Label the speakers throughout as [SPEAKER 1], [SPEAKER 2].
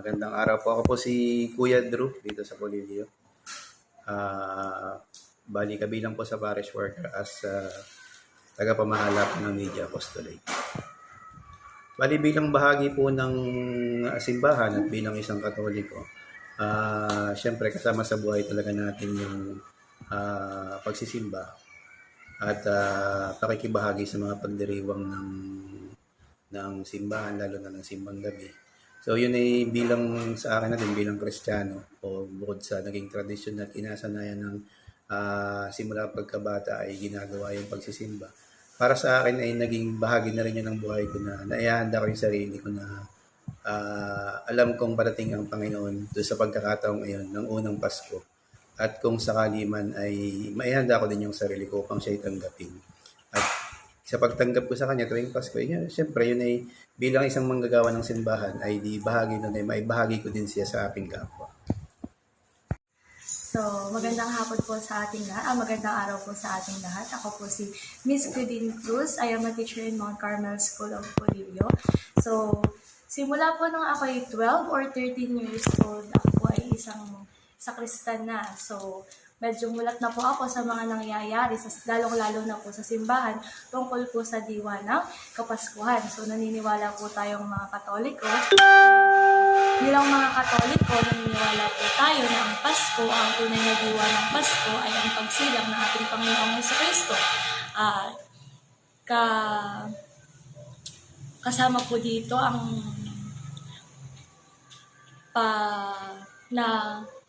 [SPEAKER 1] Magandang araw po. Ako po si Kuya Drew dito sa Bolivia. Ah, bali kabilang po sa parish worker as uh, tagapamahala po ng Media Apostolate. Bali bilang bahagi po ng simbahan at bilang isang katoliko, ah syempre kasama sa buhay talaga natin yung ah, pagsisimba at ah, pakikibahagi sa mga pagdiriwang ng ng simbahan, lalo na ng simbang gabi. So yun ay bilang sa akin natin bilang Kristiyano o bukod sa naging tradisyon at kinasanayan ng ah, simula pagkabata ay ginagawa yung pagsisimba. Para sa akin ay naging bahagi na rin yun ng buhay ko na naihanda ko yung sarili ko na ah, alam kong parating ang Panginoon doon sa pagkakataong ngayon ng unang Pasko. At kung sakali man ay maihanda ko din yung sarili ko upang siya'y tanggapin. Sa pagtanggap ko sa kanya tuwing Pasko, yun, syempre yun ay bilang isang manggagawa ng simbahan ay di bahagi nun ay maibahagi ko din siya sa aking kapwa.
[SPEAKER 2] So, magandang hapon po sa ating lahat. Ah, magandang araw po sa ating lahat. Ako po si Miss Claudine Cruz. I am a teacher in Mount Carmel School of Bolivia. So, simula po nung ako ay 12 or 13 years old, ako ay isang sakristan na. So, medyo mulat na po ako sa mga nangyayari, sa, lalong-lalo na po sa simbahan, tungkol po sa diwa ng Kapaskuhan. So, naniniwala po tayong mga Katoliko Bilang mga Katoliko, naniniwala po tayo na ang Pasko, ang tunay na diwa ng Pasko ay ang pagsilang ng ating Panginoong Yeso Kristo. Ah, ka, kasama po dito ang pa na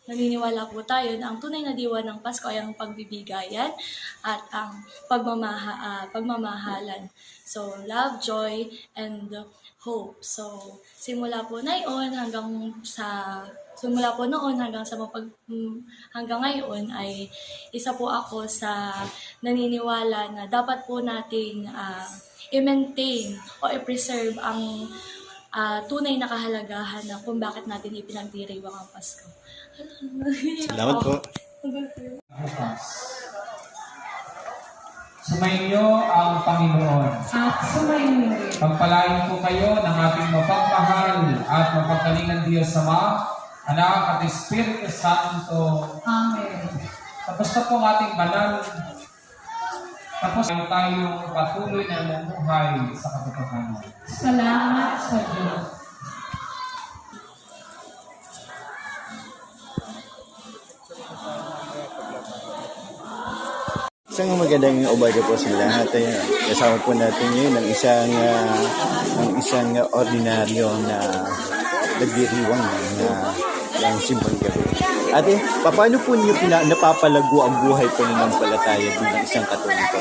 [SPEAKER 2] naniniwala po tayo na ang tunay na diwa ng Pasko ay ang pagbibigayan at ang pagmamaha, ah, pagmamahalan. So, love, joy, and hope. So, simula po na hanggang sa simula po noon hanggang sa mapag mm, hanggang ngayon ay isa po ako sa naniniwala na dapat po nating ah, i-maintain o i-preserve ang ah, tunay na kahalagahan ng kung bakit natin ipinagdiriwang ang Pasko.
[SPEAKER 3] Salamat po.
[SPEAKER 4] Sumainyo ang Panginoon.
[SPEAKER 5] At sumayin rin.
[SPEAKER 4] Pagpalain po kayo ng ating mapagmahal at mapagkalingan Diyos Sama, Anak at Espiritu Santo.
[SPEAKER 5] Amen.
[SPEAKER 4] Tapos na po ang ating banal. Tapos tayo tayong patuloy na mamuhay sa katotohanan.
[SPEAKER 5] Salamat sa Diyos.
[SPEAKER 3] Isang magandang umaga po sa lahat. Ayun, Kasama po natin ngayon ng isang ah, ng isang ordinaryo na nagdiriwang ng uh, ng simbang gabi. Ate, paano po niyo pina, napapalago ang buhay po ng palataya bilang isang katoliko?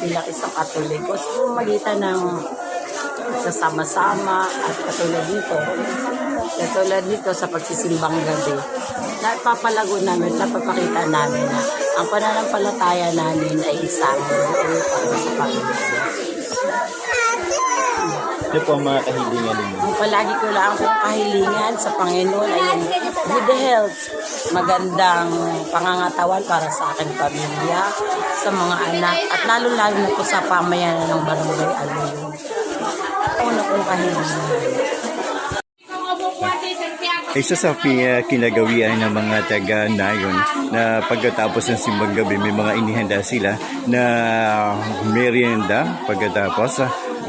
[SPEAKER 6] bilang isang katoliko. So, magitan ng sasama-sama at katulad nito, katulad nito sa pagsisimbang gabi, napapalago namin, napapakita namin na ang pananampalataya namin ay isang buo para.
[SPEAKER 3] Ano po ang mga kahilingan ninyo?
[SPEAKER 6] Ang palagi ko lang kong kahilingan sa Panginoon ay yung good health, magandang pangangatawan para sa aking pamilya, sa mga anak, at lalo-lalo na po sa pamayanan ng barangay Aluyon. Una kong kahilingan.
[SPEAKER 3] Isa sa uh, kinagawian ng mga taga Nayon na pagkatapos ng simbang gabi may mga inihanda sila na merienda pagkatapos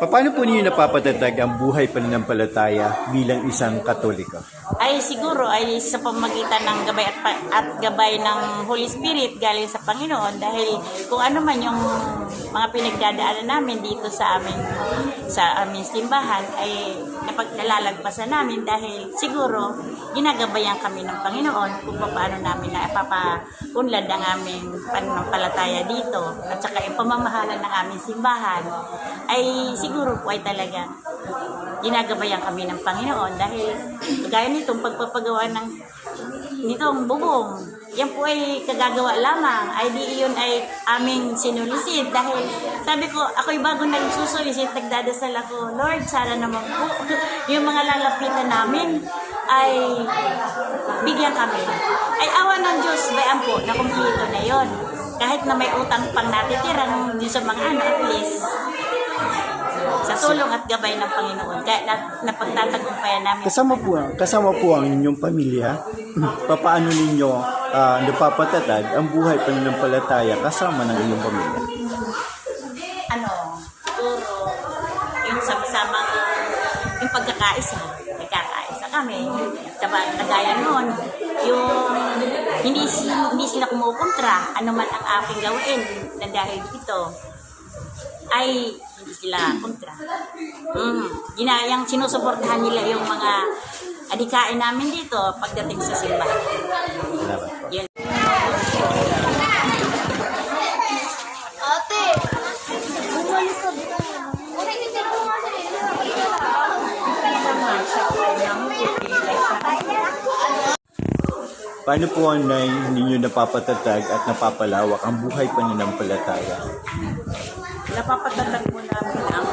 [SPEAKER 3] Paano po ninyo napapatatag ang buhay pananampalataya bilang isang katoliko?
[SPEAKER 6] Ay siguro ay sa pamagitan ng gabay at, at gabay ng Holy Spirit galing sa Panginoon dahil kung ano man yung mga pinagdadaanan namin dito sa amin sa aming simbahan ay napaglalagpasan namin dahil siguro ginagabayan kami ng Panginoon kung paano namin na ipapaunlad ang aming pananampalataya dito at saka yung pamamahala ng aming simbahan ay siguro po ay talaga ginagabayan kami ng Panginoon dahil gaya nitong pagpapagawa ng nitong bubong. Yan po ay kagagawa lamang. Ay di yun ay aming sinulisit dahil sabi ko, ako'y bago nagsusulisit, nagdadasal ako, Lord, sana naman po yung mga lalapitan namin ay bigyan kami. Ay awa ng Diyos, bayan po, na kumpleto na yon. Kahit na may utang pang natitira ng sa mga ano, at least, sa tulong at gabay ng Panginoon, kaya na, napagtatagumpayan namin.
[SPEAKER 3] Kasama po, kasama po ang inyong pamilya. Papaano ninyo ah, napapatatag ang buhay pananampalataya kasama ng inyong pamilya?
[SPEAKER 6] ano, siguro, yung sama-samang, yung pagkakaisa, nagkakaisa kami, sa ba- kagaya noon, yung hindi, hindi sila kumukontra, ano man ang aking gawin na dahil dito, ay hindi sila kontra. Mm. Ginayang sinusuportahan nila yung mga adikain namin dito pagdating sa simbahan.
[SPEAKER 3] Salamat po.
[SPEAKER 6] Yun.
[SPEAKER 7] Ate! Bumalik ka ba? Una, hindi na mo
[SPEAKER 3] Paano po nai- ninyo napapatatag at napapalawak ang buhay pananampalataya?
[SPEAKER 8] napapatatag po namin ang,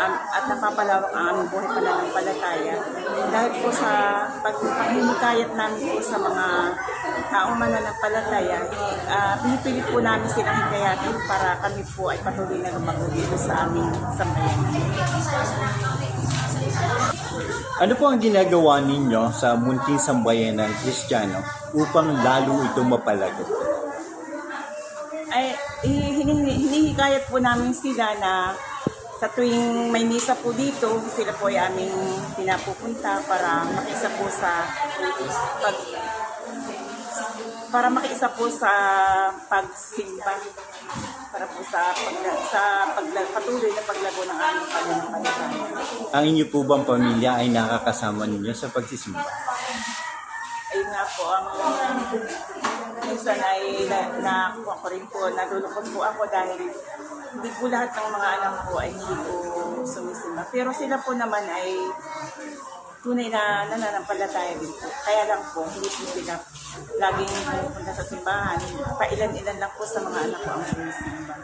[SPEAKER 8] ang at napapalawak ang aming buhay pananampalataya dahil po sa pagpahinikayat namin po sa mga taong mananampalataya, uh, pinipilit po namin silang hikayatin para kami po ay patuloy na lumago dito sa aming sambayan.
[SPEAKER 3] Ano po ang ginagawa ninyo sa munting sambayan ng Kristiyano upang lalo ito mapalago?
[SPEAKER 8] ay hi- hini- hinihikayat po namin sila na sa tuwing may misa po dito, sila po ay aming pinapupunta para makiisa po sa pag para makiisa po sa pagsimba para po sa pag, sa pagla, patuloy na paglago ng aming pananampalataya.
[SPEAKER 3] Ang inyo po bang pamilya ay nakakasama ninyo sa pagsisimba?
[SPEAKER 8] ayun nga po ang minsan ay na, na ako rin po nalulungkot po ako dahil hindi po lahat ng mga anak ko ay hindi po sumisimba. Pero sila po naman ay tunay na nananampalataya din po. Kaya lang po, hindi po sila laging pupunta sa simbahan. Pailan-ilan lang po sa mga anak ko ang sumisimba.